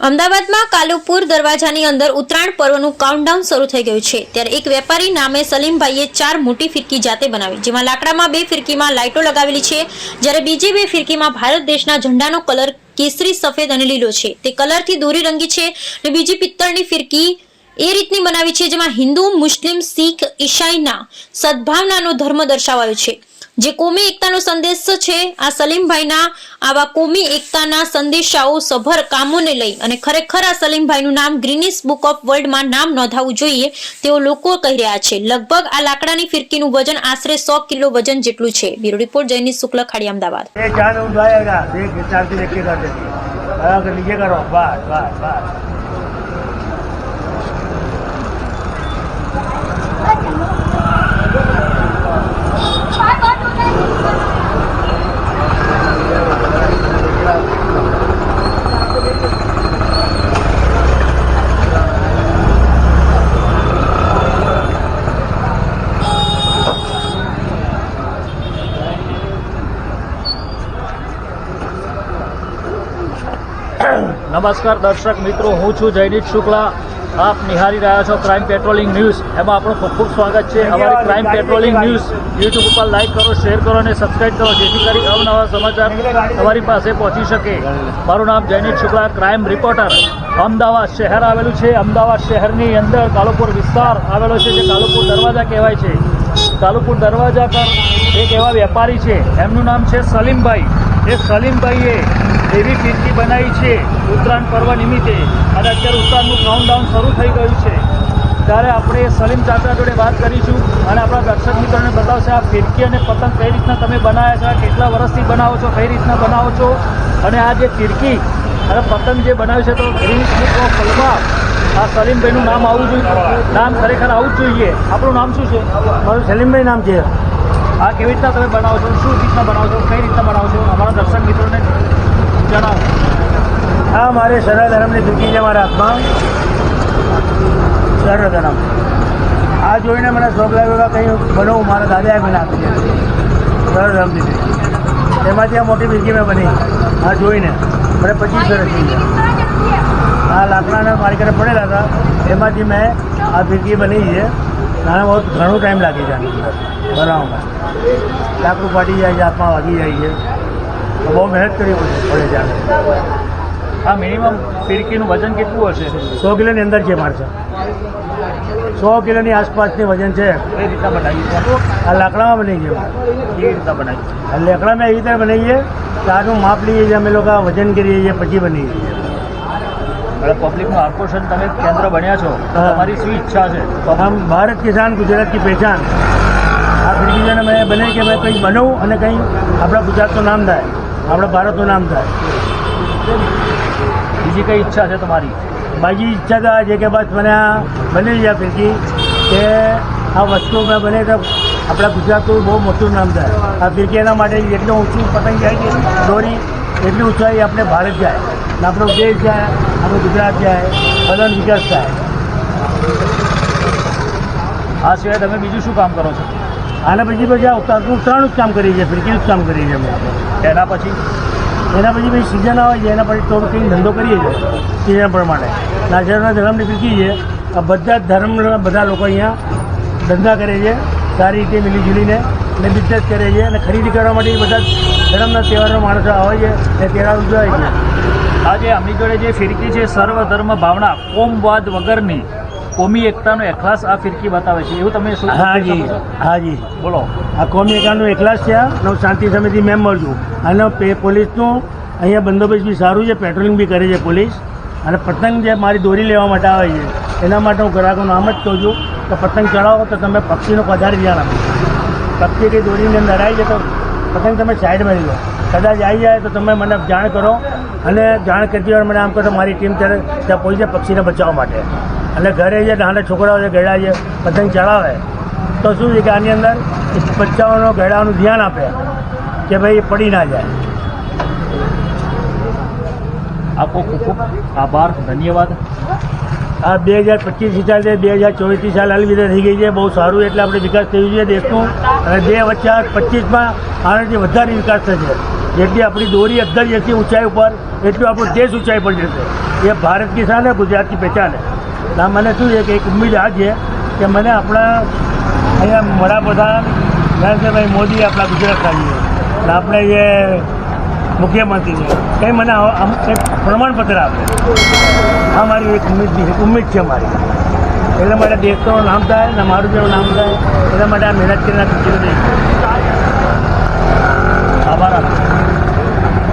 અમદાવાદમાં કાલુપુર દરવાજાની અંદર ઉત્તરાયણ પર્વનું કાઉન્ટડાઉન શરૂ થઈ ગયું છે. ત્યારે એક વેપારી નામે સલીમભાઈએ ચાર મોટી ફિરકી જાતે બનાવી, જેમાં લાકડામાં બે ફિરકીમાં લાઇટો લગાવેલી છે. જ્યારે બીજી બે ફિરકીમાં ભારત દેશના ઝંડાનો કલર કેસરી, સફેદ અને લીલો છે. તે કલરથી દોરી રંગી છે અને બીજી પિત્તળની ફિરકી એ રીતની બનાવી છે જેમાં હિન્દુ, મુસ્લિમ, શીખ, ઈસાઈના સદભાવનાનો ધર્મ દર્શાવાયો છે. જે કોમી એકતાનો સંદેશ છે, આ સલીમભાઈના આવા કોમી એકતાના સંદેશાઓ સભર કામોને લઈ અને ખરેખર આ સલીમભાઈનું નામ ગ્રીનિસ બુક ઓફ વર્લ્ડમાં નામ નોંધાવવું જોઈએ, તેઓ લોકો કહી રહ્યા છે. લગભગ આ લાકડાની ફિરકીનું વજન આશરે સો કિલો વજન જેટલું છે. બ્યુરો રિપોર્ટ જયની શુક્લ, ખાડી અમદાવાદ. નમસ્કાર દર્શક મિત્રો હું છું જયનીત શુક્લા. આપ નિહાળી રહ્યા છો ક્રાઇમ પેટ્રોલિંગ ન્યૂઝ એમાં આપણું ખૂબ ખૂબ સ્વાગત છે. અમારી ક્રાઇમ પેટ્રોલિંગ ન્યૂઝ યુટ્યુબ ઉપર લાઇક કરો શેર કરો અને સબસ્ક્રાઇબ કરો જેથી કરી અવનવા સમાચાર તમારી પાસે પહોંચી શકે. મારું નામ જયનીત શુક્લા ક્રાઇમ રિપોર્ટર અમદાવાદ શહેર આવેલું છે. અમદાવાદ શહેરની અંદર કાલુપુર વિસ્તાર આવેલો છે જે કાલુપુર દરવાજા કહેવાય છે. કાલુપુર દરવાજા પર એક એવા વેપારી છે. એમનું નામ છે સલીમભાઈ. એ સલીમભાઈએ એવી ફિરકી બનાવી છે ઉત્તરાયણ પર્વ નિમિત્તે. અને અત્યારે ઉત્તરાયણનું કાઉન્ટડાઉન શરૂ થઈ ગયું છે. ત્યારે આપણે સલીમ ચાચા જોડે વાત કરીશું અને આપણા દર્શક મિત્રોને બતાવશે આ ફિરકી અને પતંગ કઈ રીતના તમે બનાવ્યા છો કેટલા વર્ષથી બનાવો છો, કઈ રીતના બનાવો છો? અને આ જે ફિરકી અને પતંગ જે બનાવ્યું છે તો ગ્રીન આ સલીમભાઈનું નામ આવવું જોઈએ. નામ ખરેખર આવવું જ જોઈએ. આપણું નામ શું છે? મારું સલીમભાઈ નામ છે. આ કેવી રીતના તમે બનાવો છો? શું રીતના બનાવો છો? કઈ રીતના બનાવો છો? અમારા દર્શક મિત્રોને જણાવો. આ મારે સરળ ધર્મની ફિરકી છે મારા હાથમાં. સરળ ધર્મ. આ જોઈને મને શોખ લાગ્યો કે કંઈ બનાવું. મારા દાદાએ મને આપી સરળ ધર્મ દીધી એમાંથી આ મોટી ફિરકી મેં બની. આ જોઈને. મને પચીસ વર્ષ થઈ ગયા. આ લાકડાના મારી માર્કેટે પડેલા હતા. એમાંથી મેં આ ભીગી બની છે. બહુ ઘણો ટાઈમ લાગી જાય. બનાવવામાં. લાકડું ફાટી જાય છે હાથમાં વાગી જાય છે. તો બહુ મહેનત કરવી પડે છે આને આ મિનિમમ ફિરકીનું વજન કેટલું હશે? સો કિલોની અંદર છે મારે સો કિલોની આસપાસની વજન છે. કઈ રીતના બનાવી આ લાકડામાં બની છે. કેવી રીતના બનાવી લાકડામાં એવી રીતે બનાવીએ આનું માપ લઈએ છીએ અમે લોકો આ વજન કરીએ છીએ પછી બની છીએ. અને પબ્લિકનું આકર્ષણ તમે કેન્દ્ર બન્યા છો તમારી શું ઈચ્છા છે? આમ ભારત કિસાન ગુજરાત કી પહેચાન. આ સિટીઝન અમે બને કે મેં કંઈ બનવું અને કંઈ આપણા ગુજરાતનું નામ થાય આપણા ભારતનું નામ થાય. બીજી કઈ ઈચ્છા છે તમારી? બાજી ઈચ્છા તો આ છે કે બસ મને આ બની જાય ફેંકી કે આ વસ્તુ મેં બને તો આપણા ગુજરાતનું બહુ મોટું નામ થાય. આ ફિરકી એના માટે જેટલું ઊંચું પતંગ જાય કે દોરી એટલી ઊંચાઈ આપણે ભારત જાય આપણો દેશ જાય. આપણું ગુજરાત જાય અલગ વિકાસ થાય. આ સિવાય તમે બીજું શું કામ કરો છો? આના પછી પછી આ ઉત્તરનું ત્રણ જ કામ કરીએ છીએ, ફિરકીનું જ કામ કરીએ છીએ અમે એના પછી? એના પછી પછી સિઝન આવે છે, એના પછી થોડું કંઈ ધંધો કરીએ છીએ, સિઝન પ્રમાણે. નાચરના ધર્મની ફિરકી છે આ બધા જ ધર્મના બધા લોકો અહીંયા ધંધા કરે છે, સારી રીતે મિલીજુલીને અને બિઝનેસ કરે છે, અને ખરીદી કરવા માટે બધા ધર્મના તહેવારો માણસો આવે છે અને તહેવાર ઉજવાય છે. આ જે જોડે જે ફિરકી છે સર્વ ધર્મ ભાવના કોમવાદ વગરની કોમી એકતાનો એખલાસ આ ફિરકી બતાવે છે. એવું તમે શું હાજી હાજી બોલો. આ કોમી એકતાનો એકલાસ છે અને હું શાંતિ સમિતિ મેમ્બર છું. અને પે- પોલીસનું અહીંયા બંદોબસ્ત બી સારું છે પેટ્રોલિંગ બી કરે છે પોલીસ. અને પતંગ જે મારી દોરી લેવા માટે આવે છે એના માટે હું ગ્રાહકોનું નામ જ કહું છું કે પતંગ ચડાવો તો તમે પક્ષીનો વધારે ધ્યાન આપો પક્ષી કંઈ દોરીને અંદર આવી જાય તો પતંગ તમે સાઈડમાં લઈ લો. કદાચ આવી જાય તો તમે મને જાણ કરો અને જાણ કરતી વાર મને આમ કરો મારી ટીમ ત્યારે ત્યાં પહોંચી જાય પક્ષીને બચાવવા માટે. અને ઘરે જે નાના છોકરાઓ છે ગળા છે પતંગ ચડાવે તો શું છે કે આની અંદર બચ્ચાઓનો ગળાનું ધ્યાન આપે કે ભાઈ એ પડી ના જાય. આપો ખૂબ ખૂબ આભાર ધન્યવાદ. આ બે હજાર પચીસ સાલ છે બે હજાર ચોવીસથી સાલ હાલ વિધે થઈ ગઈ છે બહુ સારું એટલે આપણે વિકાસ થયું છે દેશનું. અને બે વચ્ચે આ પચીસમાં આનાથી વધારે વિકાસ થશે. जी आप दोरी अंदर जैसी ऊंचाई पर एटू आप देश ऊंचाई पर जैसे ये भारत की शान है गुजरात की पहचान है ना मैंने शू एक एक उम्मीद आज है कि मैंने अपना अड़ाप्रधान नरेंद्र भाई मोदी अपना गुजरात का ही है अपने ये मुख्यमंत्री ने कहीं मैंने एक प्रमाणपत्र आप हमारी एक उम्मीद उम्मीद है हमारी એટલે માટે દેશનો નામ થાય, ને મારું જેવું નામ થાય, એના માટે આ મહેનત કરીને આભાર આપ્યો